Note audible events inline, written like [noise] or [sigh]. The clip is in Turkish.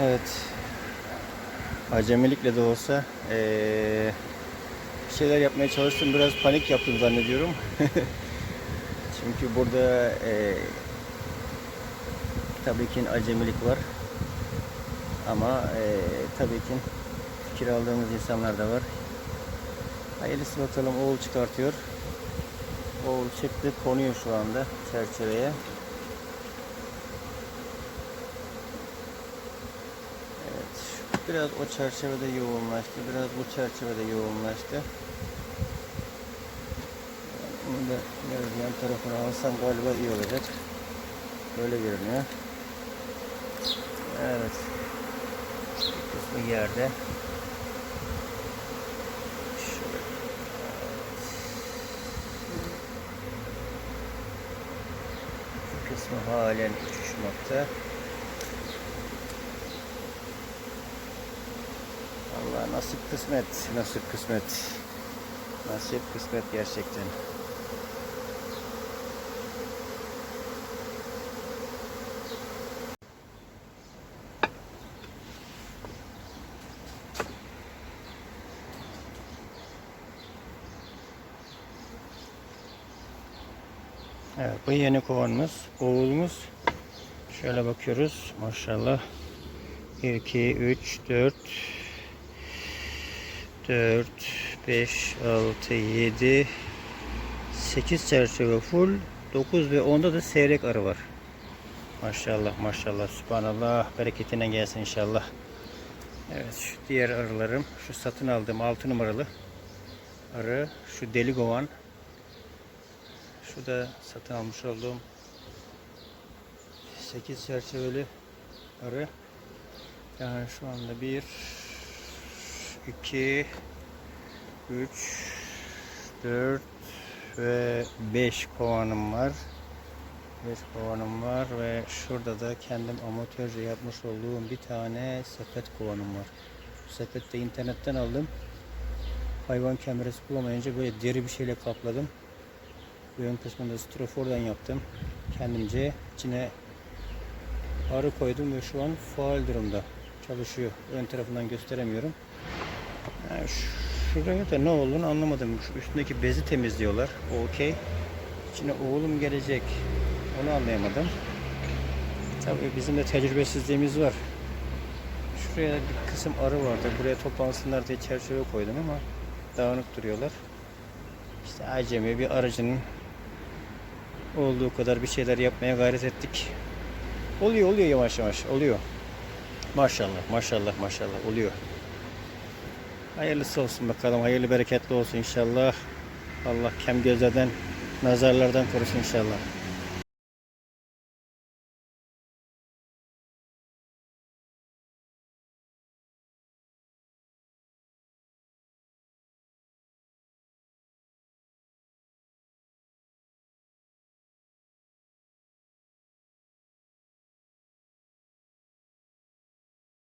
Evet. Acemilikle de olsa eee, bir şeyler yapmaya çalıştım. Biraz panik yaptım zannediyorum. [laughs] Çünkü burada eee tabii ki acemilik var. Ama eee tabii ki fikir aldığımız insanlar da var. Hayırlısı bakalım oğul çıkartıyor. Oğul çıktı konuyor şu anda çerçeveye. Evet, biraz o çerçevede yoğunlaştı, biraz bu çerçevede yoğunlaştı. Bunu da biraz yan tarafına alsam galiba iyi olacak. Böyle görünüyor. Evet. Kısmı yerde. Kısmı halen uçuşmakta. Allah nasip kısmet, nasip kısmet. Nasip kısmet gerçekten. Evet bu yeni kovanımız, oğlumuz. Şöyle bakıyoruz maşallah. 1, 2, 3, 4, 4, 5, 6, 7, 8 çerçeve full. 9 ve 10'da da seyrek arı var. Maşallah maşallah subhanallah bereketine gelsin inşallah. Evet şu diğer arılarım şu satın aldığım 6 numaralı arı şu deli kovan şu da satın almış olduğum 8 çerçeveli arı yani şu anda 1 2 3 4 ve 5 kovanım var. 5 kovanım var ve şurada da kendim amatörce yapmış olduğum bir tane sepet kovanım var. Bu sepeti de internetten aldım. Hayvan kamerası bulamayınca böyle deri bir şeyle kapladım. Bu ön kısmını da strofordan yaptım. Kendimce içine arı koydum ve şu an faal durumda. Çalışıyor. Ön tarafından gösteremiyorum. Yani şuraya da ne olduğunu anlamadım. Şu üstündeki bezi temizliyorlar. Okey. İçine oğlum gelecek. Onu anlayamadım. Tabii bizim de tecrübesizliğimiz var. Şuraya bir kısım arı vardı. Buraya toplansınlar diye çerçeve koydum ama dağınık duruyorlar. İşte acemi bir aracının olduğu kadar bir şeyler yapmaya gayret ettik. Oluyor oluyor yavaş yavaş oluyor. Maşallah maşallah maşallah oluyor. Hayırlısı olsun bakalım. Hayırlı bereketli olsun inşallah. Allah kem gözlerden nazarlardan korusun inşallah.